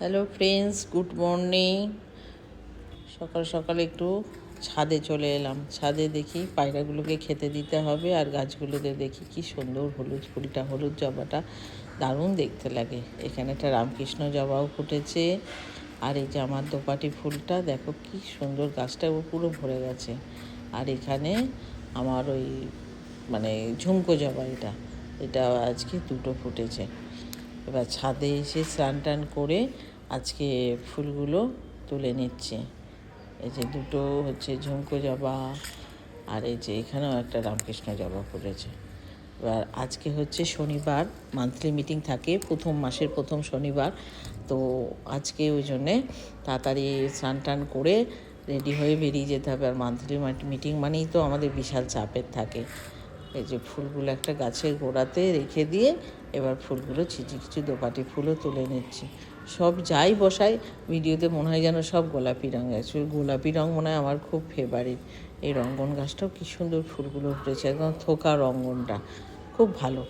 Hello friends good morning সকাল সকাল একটু ছাদে চলে এলাম। ছাদে দেখি পায়রাগুলোকে খেতে দিতে হবে আর গাছগুলোতে দেখি কি সুন্দর হলুদ ফুলটা, হলুদ জবাটা। দারুণ দেখতে লাগে। এখানে একটা রামকৃষ্ণ জবাও ফুটেছে। আর এই যে আমার দোপাটি ফুলটা, দেখো কি সুন্দর গাছটা পুরো ভরে গেছে। আর এখানে আমার ওই মানে ঝুমকো জবা এটা। এটা আজকে দুটো ফুটেছে। এবার ছাদে এসে স্নান টান করে আজকে ফুলগুলো তুলে নিচ্ছে। এই যে দুটো হচ্ছে ঝুমকো জবা আর এই যে এখানেও একটা রামকৃষ্ণ জবা ফুটেছে। এবার আজকে হচ্ছে শনিবার মান্থলি মিটিং থাকে, প্রথম মাসের প্রথম শনিবার। তো আজকে ওই জন্যে তাড়াতাড়ি স্নান টান করে রেডি হয়ে বেরিয়ে যেতে হবে। আর মান্থলি মিটিং মানেই তো আমাদের বিশাল চাপের থাকে। এই যে ফুলগুলো একটা গাছের গোড়াতে রেখে দিয়ে এবার ফুলগুলো ছিচি কিছু দোপাটি ফুলও তুলে নিচ্ছি। সব যাই বসাই, ভিডিওতে মনে হয় যেন সব গোলাপি রঙ আছে। গোলাপি রঙ মনে হয় আমার খুব ফেভারিট এই রঙ্গন গাছটাও কি সুন্দর ফুলগুলো উঠেছে, একদম থোকা রঙ্গনটা। খুব ভালো।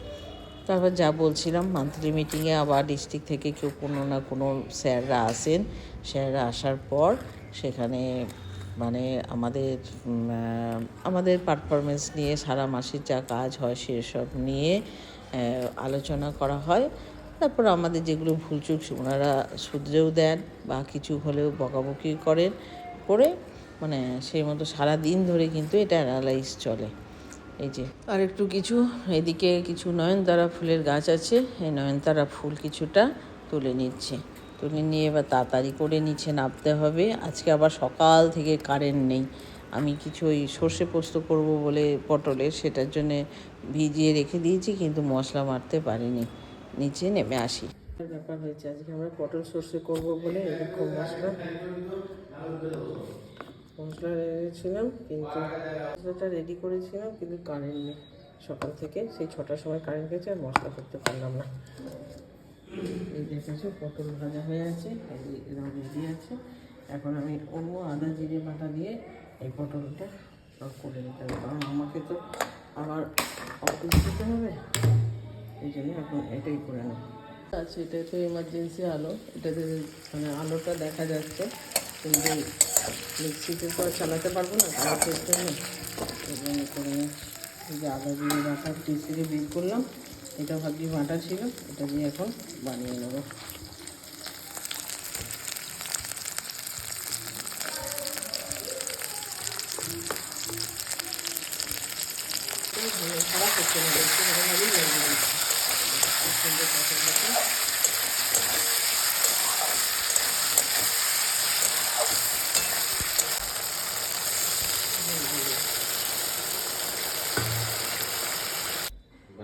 তারপর যা বলছিলাম মান্থলি মিটিংয়ে আবার ডিস্ট্রিক্ট থেকে কেউ কোনো না কোনো স্যাররা আসেন। স্যাররা আসার পর সেখানে মানে আমাদের আমাদের পারফরমেন্স নিয়ে সারা মাসের যা কাজ হয় সেসব নিয়ে আলোচনা করা হয়। তারপর আমাদের যেগুলো ভুলচুক ওনারা শুধরেও দেন বা কিছু হলেও বকাবকি করেন, করে মানে সেই মতো সারা দিন ধরে কিন্তু এটা অ্যানালাইজ চলে। এই যে। আর একটু কিছু এদিকে কিছু নয়নতারা ফুলের গাছ আছে, এই নয়নতারা ফুল কিছুটা তুলে নিচ্ছে। তুলে নিয়ে এবার তাড়াতাড়ি করে নিচে নামতে হবে। আজকে আবার সকাল থেকে কারেন্ট নেই। আমি কিছু ওই সর্ষে পোস্ত করব বলে পটলের সেটার জন্যে ভিজিয়ে রেখে দিয়েছি, কিন্তু মশলা মারতে পারিনি। নিচে নেমে আসি। ব্যাপার হয়েছে, আজকে আমরা পটল সর্ষে করব বলে এরকম মশলা। মশলা রেখেছিলাম, কিন্তু মশলাটা রেডি করেছিলাম, কিন্তু কারেন্ট নেই। সকাল থেকে সেই ছটার সময় কারেন্ট গেছে, আর মশলা করতে পারলাম না। এই দেখেছ, পটল ভাজা হয়ে আছে এরকম রেডি আছে এখন আমি অন্য আদা, জিরে বাটা দিয়ে এই পটলটা করে নিতে হবে, কারণ আমাকে তো আবার অফিস দিতে হবে, এই জন্য এখন এটাই করে নেব আচ্ছা এটা তো এমার্জেন্সি আলো, এটাতে মানে আলোটা দেখা যাচ্ছে, কিন্তু মিক্সিতে তো চালাতে পারব না কাগজের জন্য এই জন্য করে। যে আদা দিয়ে বাটা থেকে বের করলাম এটা ভাবছি বাটা ছিল এটা দিয়ে এখন বানিয়ে নেব। খারাপ একটু ভালোভাবেই লাগিয়ে দিচ্ছি খুব সুন্দর পটল দেখুন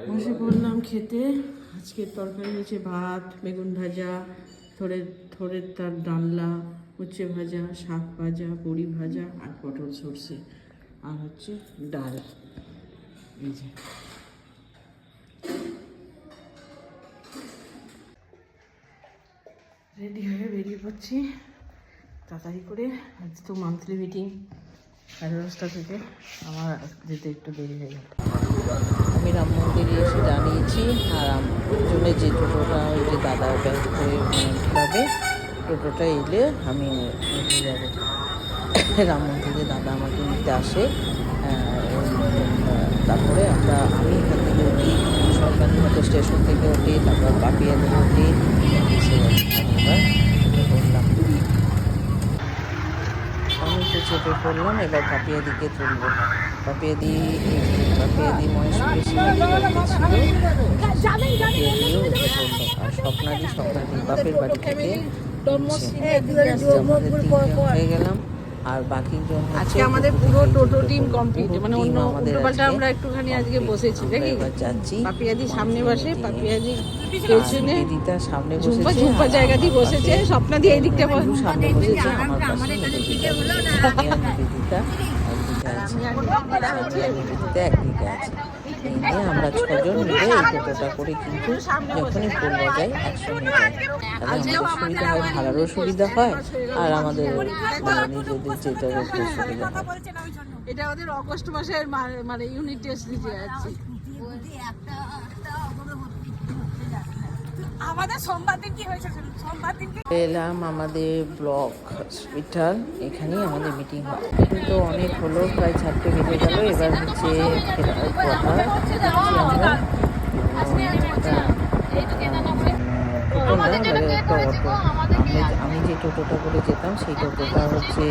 বসে পড়লাম খেতে। আজকের তরকারি হয়েছে ভাত, বেগুন ভাজা থোড়ের থোড়ের তার ডালনা, উচ্ছে ভাজা, শাক ভাজা বড়ি ভাজা আর পটল সর্ষে আর হচ্ছে ডাল। এই যে। রেডি হয়ে বেরিয়ে পড়ছি তাড়াতাড়ি করে। আজ তো মান্থলি মিটিং সাড়ে দশটা থেকে আমার যেতে একটু দেরি হয়ে গেল। আমি রাম মন্দিরে এসে দাঁড়িয়েছি আর আমার জন্য যে টোটোটা, ওই যে দাদা ব্যাগ করে টোটোটা এলে আমি যাব। রাম মন্দিরে দাদা আমাকে নিতে আসে তারপরে আমরা আমি এখান থেকে উঠি, সরকারি মতো স্টেশন থেকে উঠি, তারপর পাপিয়া থেকে উঠি, এসে আমি এবার চেপে পড়লাম এবার পাপিয়া দিকে তুলবো। পাপিয়া দি পাপিয়া দি মহেশপুরের পাপিয়া দিয়েও ছিল আর স্বপ্নাদি স্বপ্নাদি বাপের বাড়ি থেকে হয়ে গেলাম। আর বাকি জন আজকে আমাদের পুরো টোটো টিম কমপ্লিট মানে অন্য আমাদের উল্টোপাল্টা আমরা একটুখানি আজকে বসেছি এবার যাচ্ছি। পাপিয়াদি সামনে বসে পাপিয়াদি পেছনে দিদিটা সামনে ঝুম্পা বসেছে ঝুম্পা আর জায়গা দিয়ে আমার বসেছে স্বপ্না দিয়ে এই দিকটা বস সামনে বসেছে আমার পাশে দিদিটা একদিকে আছে। দিদিটা একদিকে আছে। এই নিয়ে আমরা ছজন মিলে এই টোটোটা করে কিন্তু যখনই ফুল বাজাই একসঙ্গে যাই তাহলে আমাদের সুবিধা হয় ভাড়ারও সুবিধা হয় আর আমাদের নিজেদের যেটার একটু সুবিধা হয়। এটা আমাদের অগস্ট মাসের মা- মানে ইউনিট টেস্ট দিতে যাচ্ছি। আমাদের এলাম আমাদের ব্লক হসপিটাল, এখানেই আমাদের মিটিং হয়। কিন্তু অনেক হলো, প্রায় চারটে বেজে গেল, এবার হচ্ছে ফেরার কথা আমি যে টোটোটা করে যেতাম, সেই টোটোটা হচ্ছে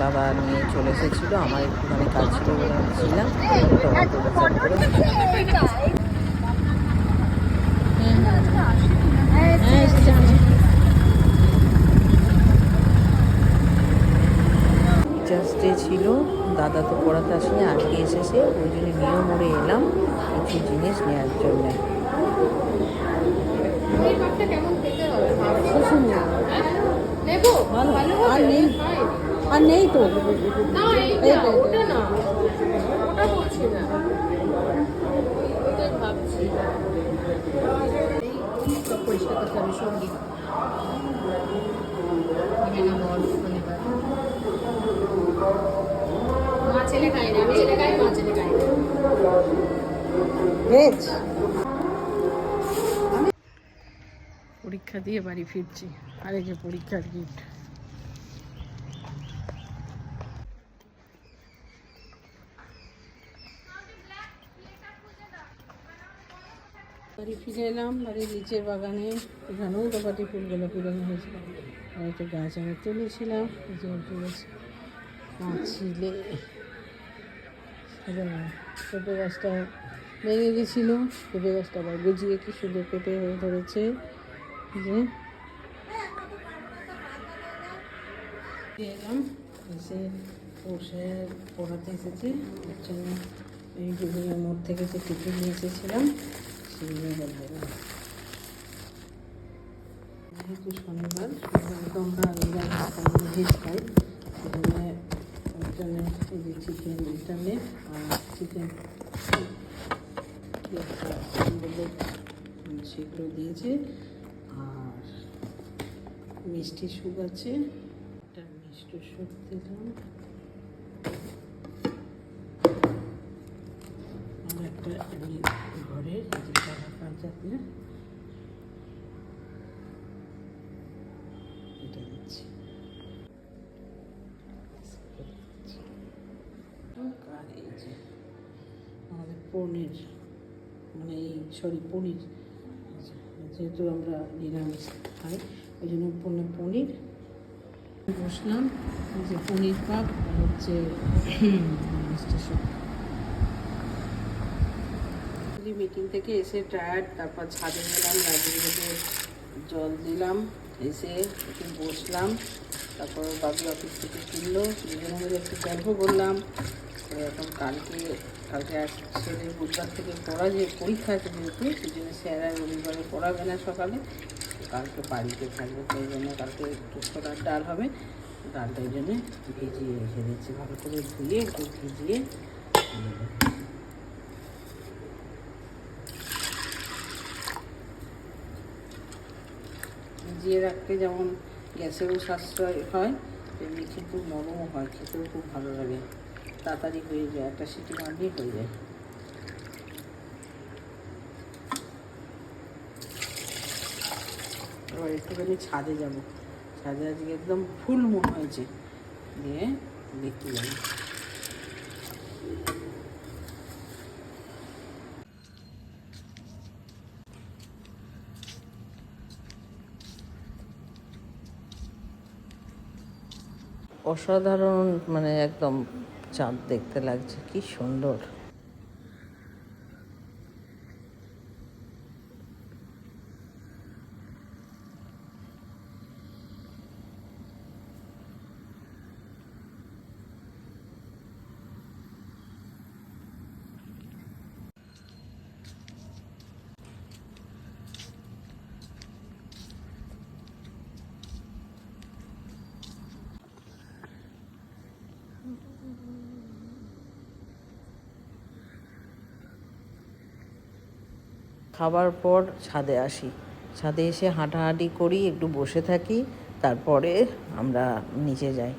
দাদা নিয়ে চলে এসেছিল, আমার একটুখানি কাজ ছিল ছিলাম। একটা অটো টিচার্স ডে ছিল দাদা তো পড়াতে আসেনি আজকে এসেছে ওই জন্য নিয়ে মোড়ে এলাম কিছু জিনিস নেওয়ার জন্য। আর নেই আর নেই তো। পরিষ্কার করতে সংগীত মা ছেলে আমি মা ছেলে পরীক্ষা দিয়ে বাড়ি ফিরছি। আরেকে পরীক্ষার গিট বাড়ি ফিরে এলাম বাড়ির নিচের বাগানে। এখানেও তো ফুলগুলো পুরানো হয়েছিল আর গাছ আমি তুলেছিলাম যে তুলেছি পাঁচিলে পেঁপে গাছটা ভেঙে গেছিল। পেঁপে গাছটা আবার গজিয়ে কি সুন্দর পেঁপে হয়ে ধরেছে। যে। এলাম, এসে বসে পড়াতে এসেছে। ওর জন্য এই বিভিন্ন মোড় থেকে যে টিফিন নিয়ে এসেছিলাম। যেহেতু শনিবার শনিবার তো আমরা ভেজ খাই সেখানে চিকেন ইন্টারনেট আর চিকেন সেগুলো দিয়েছে আর মিষ্টি সুপ আছে একটা মিষ্টি সুপ দিলাম আর একটা পনির মানে এই সরি পনির। যেহেতু আমরা নিরামিষ খাই, ওই জন্য পনির পনির। বসলাম যে পনির পাপ আর হচ্ছে মিটিং থেকে এসে টায়ার্ড তারপর ছাদে গেলাম গাছগুলোকে জল দিলাম, এসে একটু বসলাম। তারপর বাবু অফিস থেকে কিনলো দুজনে মিলে একটু গল্প করলাম এখন কালকে কালকে আসছে বুধবার থেকে পড়া যে পরীক্ষা আছে যেহেতু, সেই জন্য স্যার আর রবিবারে পড়াবে না সকালে। কালকে বাড়িতে থাকবে তো এই জন্য কালকে একটু ছোলার ডাল হবে। ডালটা ওই জন্য ভিজিয়ে রেখে দিচ্ছি, ভালো করে ধুয়ে, একটু ভিজিয়ে। ভিজিয়ে রাখতে যেমন গ্যাসেরও সাশ্রয় হয়, তেমনি কিন্তু নরমও হয়, খেতেও খুব ভালো লাগে। তাড়াতাড়ি হয়ে যায়, একটা সিটি মারলেই হয়ে যায়। এবার একটুখানি ছাদে যাব। ছাদে আজকে একদম ফুল মনে হয়েছে। দিয়ে দেখতে যাব। অসাধারণ মানে একদম চাঁদ দেখতে লাগছে কি সুন্দর। খাবার পর ছাদে আসি। ছাদে এসে হাঁটাহাঁটি করি, একটু বসে থাকি, তারপরে আমরা নিচে যাই।